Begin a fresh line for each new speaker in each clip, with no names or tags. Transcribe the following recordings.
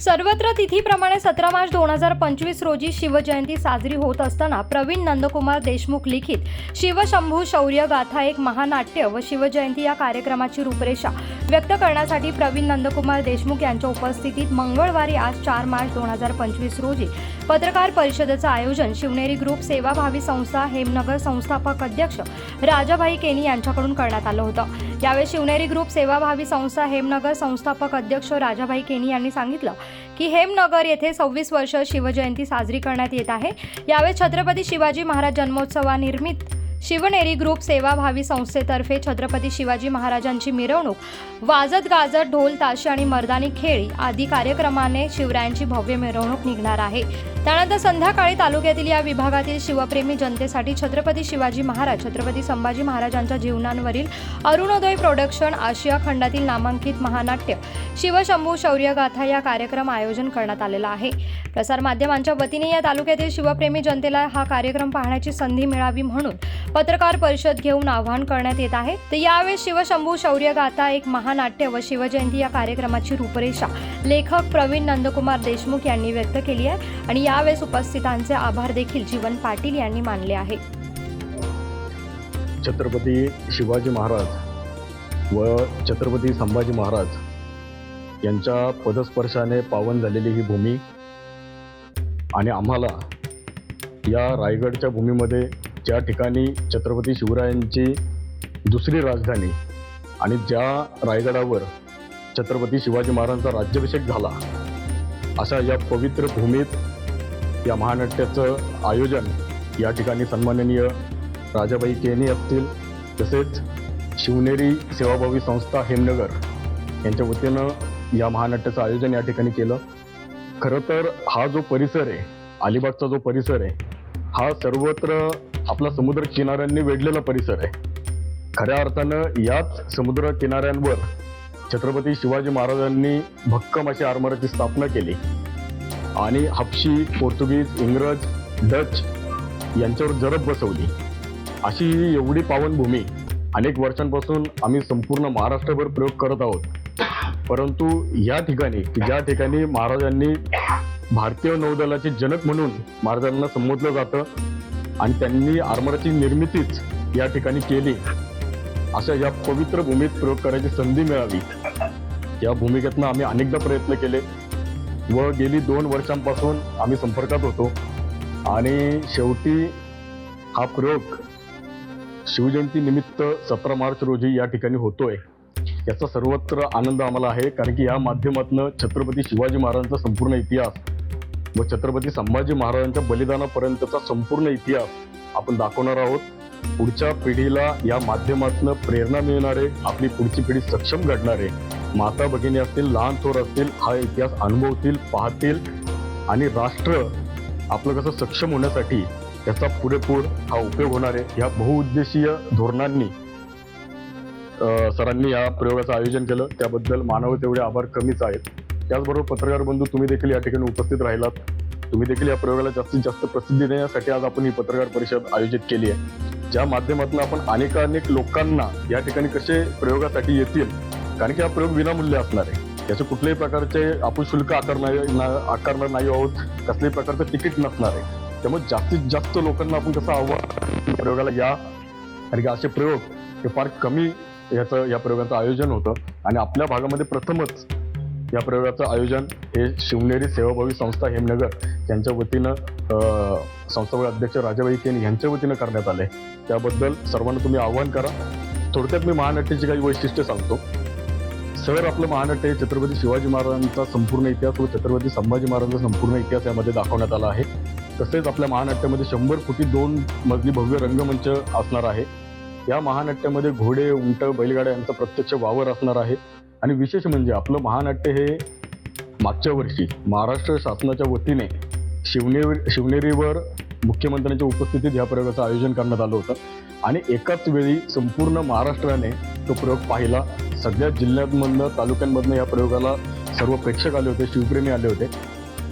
सर्वत्र तिथीप्रमाणे सतरा मार्च दोन हजार पंचवीस रोजी शिवजयंती साजरी होत असताना प्रवीण नंदकुमार देशमुख लिखित शिवशंभू शौर्य गाथा एक महानाट्य व शिवजयंती या कार्यक्रमाची रूपरेषा व्यक्त करण्यासाठी प्रवीण नंदकुमार देशमुख यांच्या उपस्थितीत मंगळवारी आज चार मार्च दोन हजार पंचवीस रोजी पत्रकार परिषदेचं आयोजन शिवनेरी ग्रुप सेवाभावी संस्था हेमनगर संस्थापक अध्यक्ष राजाभाई केनी यांच्याकडून करण्यात आलं होतं. यावेळी शिवनेरी ग्रुप सेवाभावी संस्था हेमनगर संस्थापक अध्यक्ष राजाभाई केनी यांनी सांगितलं की हेमनगर येथे सव्वीस वर्ष शिवजयंती साजरी करण्यात येत आहे. यावेळी छत्रपती शिवाजी महाराज जन्मोत्सवानिर्मित शिवनेरी ग्रुप सेवाभावी संस्थेतर्फे छत्रपती शिवाजी महाराजांची मिरवणूक वाजत गाजत ढोल ताशे आणि मर्दानी खेळी आदी कार्यक्रमाने शिवरायांची भव्य मिरवणूक निघणार आहे. त्यानंतर संध्याकाळी तालुक्यातील या विभागातील शिवप्रेमी जनतेसाठी छत्रपती शिवाजी महाराज छत्रपती संभाजी महाराजांच्या जीवनांवरील अरुणोदय प्रोडक्शन आशिया खंडातील नामांकित महानाट्य शिवशंभू शौर्यगाथा या कार्यक्रम आयोजन करण्यात आलेला आहे. प्रसार माध्यमांच्या वतीने या तालुक्यातील शिवप्रेमी जनतेला हा कार्यक्रम पाहण्याची संधी मिळावी म्हणून पत्रकार परिषद घेऊन आवाहन करण्यात येत आहे. तर यावेळी शिवशंभू शौर्यगाथा एक महानाट्य व शिवजयंती या कार्यक्रमाची रूपरेषा लेखक प्रवीण नंदकुमार देशमुख यांनी व्यक्त केली आहे आणि यावेळेस उपस्थितांचे आभार देखील जीवन पाटील यांनी मानले आहे.
छत्रपती शिवाजी महाराज व छत्रपती संभाजी महाराज यांच्या पदस्पर्शाने पावन झालेली ही भूमी आणि आम्हाला या रायगडच्या भूमीमध्ये ज्या ठिकाणी छत्रपती शिवरायांची दुसरी राजधानी आणि ज्या रायगडावर छत्रपती शिवाजी महाराजांचा राज्याभिषेक झाला अशा या पवित्र भूमीत या महानाट्याचं आयोजन या ठिकाणी सन्माननीय राजाबाई केनी असतील तसेच शिवनेरी सेवाभावी संस्था हेमनगर यांच्या वतीनं या महानाट्याचं आयोजन या ठिकाणी केलं. खरं तर हा जो परिसर आहे अलिबागचा जो परिसर आहे हा सर्वत्र आपला समुद्र किनाऱ्यांनी वेढलेला परिसर आहे. खऱ्या अर्थानं याच समुद्र किनाऱ्यांवर छत्रपती शिवाजी महाराजांनी भक्कम अशी आरमाराची स्थापना केली. आणि हापशी पोर्तुगीज इंग्रज डच यांच्यावर जरब बसवली. अशी ही एवढी पावनभूमी अनेक वर्षांपासून आम्ही संपूर्ण महाराष्ट्रभर प्रयोग करत आहोत. परंतु या ठिकाणी की ज्या ठिकाणी महाराजांनी भारतीय नौदलाचे जनक म्हणून महाराजांना संबोधलं जातं. आणि त्यांनी आर्मराची निर्मितीच या ठिकाणी केली. अशा या पवित्र भूमीत प्रयोग करायची संधी मिळावी. या भूमिकेतनं आम्ही अनेकदा प्रयत्न केले व गेली दोन वर्षांपासून आम्ही संपर्कात होतो. आणि शेवटी हा प्रयोग शिवजयंती निमित्त सतरा मार्च रोजी या ठिकाणी होतोय. याचा सर्वत्र आनंद आम्हाला आहे कारण की या माध्यमातून छत्रपती शिवाजी महाराजांचा संपूर्ण इतिहास व छत्रपती संभाजी महाराजांच्या बलिदानापर्यंतचा संपूर्ण इतिहास आपण दाखवणार आहोत. पुढच्या पिढीला या माध्यमातून प्रेरणा मिळणारे आपली पुढची पिढी सक्षम घडणारे माता भगिनी असतील लहान थोर असतील हा इतिहास अनुभवतील पाहतील आणि राष्ट्र आपलं कसं सक्षम होण्यासाठी त्याचा पुरेपूर हा उपयोग होणार आहे. या बहुउद्देशीय धोरणांनी सरांनी या प्रयोगाचं आयोजन केलं. त्याबद्दल मानव तेवढे आभार कमीच आहेत. त्याचबरोबर पत्रकार बंधू तुम्ही देखील या ठिकाणी उपस्थित राहिलात. तुम्ही देखील या प्रयोगाला जास्तीत जास्त प्रसिद्धी देण्यासाठी आज आपण ही पत्रकार परिषद आयोजित केली आहे. ज्या माध्यमातून आपण अनेकानेक लोकांना या ठिकाणी कसे प्रयोगासाठी येतील कारण की हा प्रयोग विनामूल्य असणार आहे. त्याचे कुठल्याही प्रकारचे आपण शुल्क आकारणार आकारणार नाही आहोत कसल्याही प्रकारचं तिकीट नसणार आहे. त्यामुळे जास्तीत जास्त लोकांना आपण कसं आव्हान प्रयोगाला या कारण की असे प्रयोग हे फार कमी याचं या प्रयोगाचं आयोजन होतं. आणि आपल्या भागामध्ये प्रथमच या प्रयोगाचं आयोजन हे शिवनेरी सेवाभावी संस्था हेमनगर यांच्या वतीनं अं, संस्थापक अध्यक्ष राजाबाई केन यांच्या वतीनं करण्यात आले त्याबद्दल सर्वांना तुम्ही आव्हान करा. थोडक्यात मी महानाट्याची काही वैशिष्ट्य सांगतो. सर आपलं महानाट्य हे छत्रपती शिवाजी महाराजांचा संपूर्ण इतिहास व छत्रपती संभाजी महाराजांचा संपूर्ण इतिहास यामध्ये दाखवण्यात आला आहे. तसेच आपल्या महानाट्यामध्ये शंभर फुटी दोन मजली भव्य रंगमंच असणार आहे. या महानाट्यामध्ये घोडे उंट बैलगाड्या यांचा प्रत्यक्ष वावर असणार आहे. आणि विशेष म्हणजे आपलं महानाट्य हे मागच्या वर्षी महाराष्ट्र शासनाच्या वतीने शिवनेरी शिवनेरीवर मुख्यमंत्र्यांच्या उपस्थितीत या प्रयोगाचं आयोजन करण्यात आलं होतं. आणि एकाच वेळी संपूर्ण महाराष्ट्राने तो प्रयोग पाहिला. सगळ्या जिल्ह्यांमधनं तालुक्यांमधनं या प्रयोगाला सर्व प्रेक्षक आले होते शिवप्रेमी आले होते.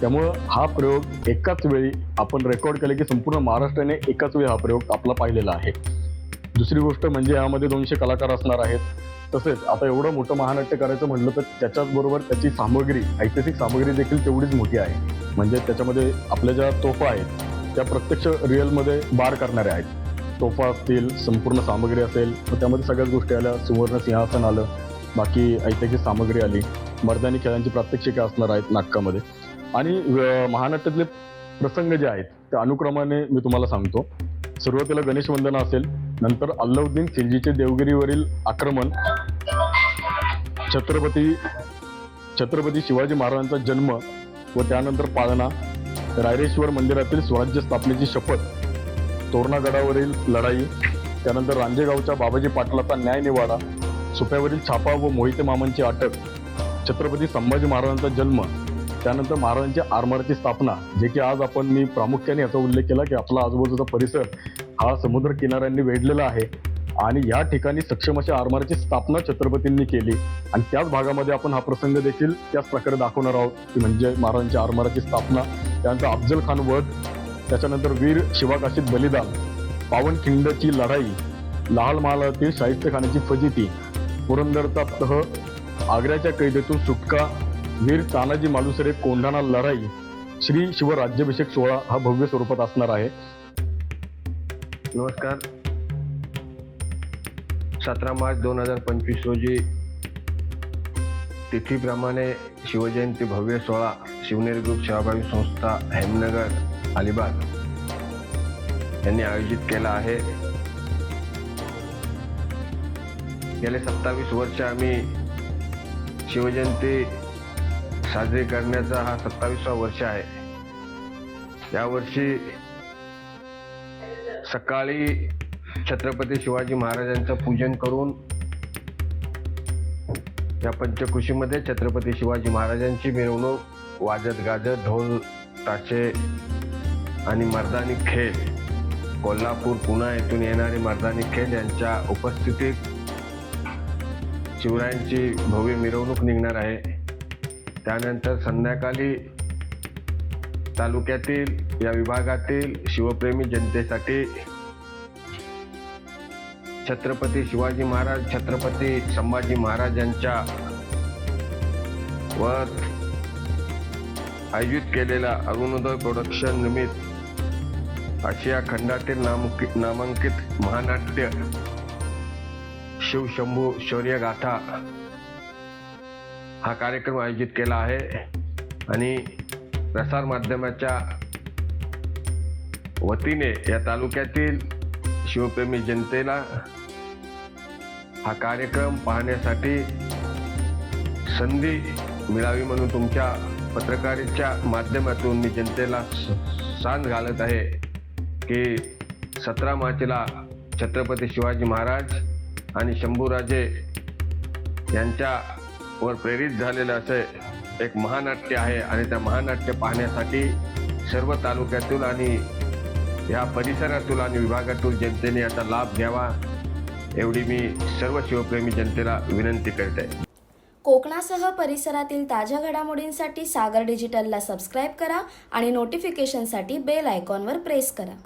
त्यामुळं हा प्रयोग एकाच वेळी आपण रेकॉर्ड केले की संपूर्ण महाराष्ट्राने एकाच वेळी हा प्रयोग आपला पाहिलेला आहे. दुसरी गोष्ट म्हणजे यामध्ये दोनशे कलाकार असणार आहेत. तसेच आता एवढं मोठं महानाट्य करायचं म्हटलं तर त्याच्याचबरोबर त्याची सामग्री ऐतिहासिक सामग्री देखील तेवढीच मोठी आहे. म्हणजे त्याच्यामध्ये आपल्या ज्या तोफा आहेत त्या प्रत्यक्ष रिअलमध्ये बार करणाऱ्या आहेत. तोफा असतील संपूर्ण सामग्री असेल तर त्यामध्ये सगळ्याच गोष्टी आल्या. सुवर्ण सिंहासन आलं बाकी ऐतिहासिक सामग्री आली. मर्दानी खेळांची प्रात्यक्षिका असणार आहेत नाटकामध्ये. आणि महानाट्यातले प्रसंग जे आहेत त्या अनुक्रमाने मी तुम्हाला सांगतो. सुरुवातीला गणेश वंदना असेल नंतर अल्लाउद्दीन खिलजीचे देवगिरीवरील आक्रमण. छत्रपती छत्रपती शिवाजी महाराजांचा जन्म व त्यानंतर पाळणा. रायरेश्वर मंदिरातील स्वराज्य स्थापनेची शपथ. तोरणागडावरील लढाई. त्यानंतर रांजेगावच्या बाबाजी पाटलाचा न्याय निवाडा. सुप्यावरील छापा व मोहिते मामांची अटक. छत्रपती संभाजी महाराजांचा जन्म. त्यानंतर महाराजांच्या आरमाराची स्थापना. जे की आज आपण मी प्रामुख्याने याचा उल्लेख केला की आपला आजूबाजूचा परिसर हा समुद्र किनाऱ्यांनी वेढलेला आहे. आणि या ठिकाणी सक्षम अशा आरमाराची स्थापना छत्रपतींनी केली. आणि त्याच भागामध्ये आपण हा प्रसंग देखील त्याच प्रकारे दाखवणार आहोत की म्हणजे महाराजांच्या आरमाराची स्थापना त्यानंतर अफजल खान वध त्याच्यानंतर वीर शिवाकाशीत बलिदान पावनखिंडची लढाई लाल महालातील शाहिस्ते खानाची फजिती पुरंदरचा तह आग्र्याच्या कैदेतून सुटका वीर तानाजी मालुसरे कोंढाणा लढाई श्री शिवराज्याभिषेक सोहळा हा भव्य स्वरूपात असणार आहे.
नमस्कार. सतरा मार्च दोन हजार पंचवीस रोजी तिथीप्रमाणे शिवजयंती भव्य सोहळा शिवनेरी ग्रुप सेवाभावी संस्था हेमनगर अलिबाग यांनी आयोजित केला आहे. गेले सत्तावीस वर्ष आम्ही शिवजयंती साजरी करण्याचा हा सत्तावीसवा वर्ष आहे. यावर्षी सकाळी छत्रपती शिवाजी महाराजांचं पूजन करून या पंचकृषीमध्ये छत्रपती शिवाजी महाराजांची मिरवणूक वाजत गाजत ढोल ताशे आणि मर्दानी खेळ. कोल्हापूर पुणा येथून येणारे मर्दानी खेळ यांच्या उपस्थितीत शिवरायांची भव्य मिरवणूक निघणार आहे. त्यानंतर संध्याकाळी तालुक्यातील या विभागातील शिवप्रेमी जनतेसाठी छत्रपती शिवाजी महाराज छत्रपती संभाजी महाराजांच्या व वर आयोजित केलेला अरुणोदय प्रोडक्शन निमित्त आशिया खंडातील नामांकित नामांकित महानाट्य शिवशंभू शौर्यगाथा हा कार्यक्रम आयोजित केला आहे. आणि प्रसार माध्यमाच्या वतीने या तालुक्यातील शिवप्रेमी जनतेला हा कार्यक्रम पाहण्यासाठी संधी मिळावी म्हणून तुमच्या पत्रकारितेच्या माध्यमातून मी जनतेला सांग घालत आहे की सतरा मार्चला छत्रपती शिवाजी महाराज आणि शंभूराजे यांच्यावर प्रेरित झालेलं असे एक महानाट्य आहे आणि त्या महानाट्य पाहण्यासाठी सर्व तालुक्यातून आणि या परिसरातून आणि विभागातून जनतेने याचा लाभ घ्यावा एवढी मी सर्व शिवप्रेमी जनतेला विनंती करते.
कोकणासह परिसरातील ताज्या घडामोडींसाठी सागर डिजिटलला सबस्क्राईब करा आणि नोटिफिकेशनसाठी बेल आयकॉनवर प्रेस करा.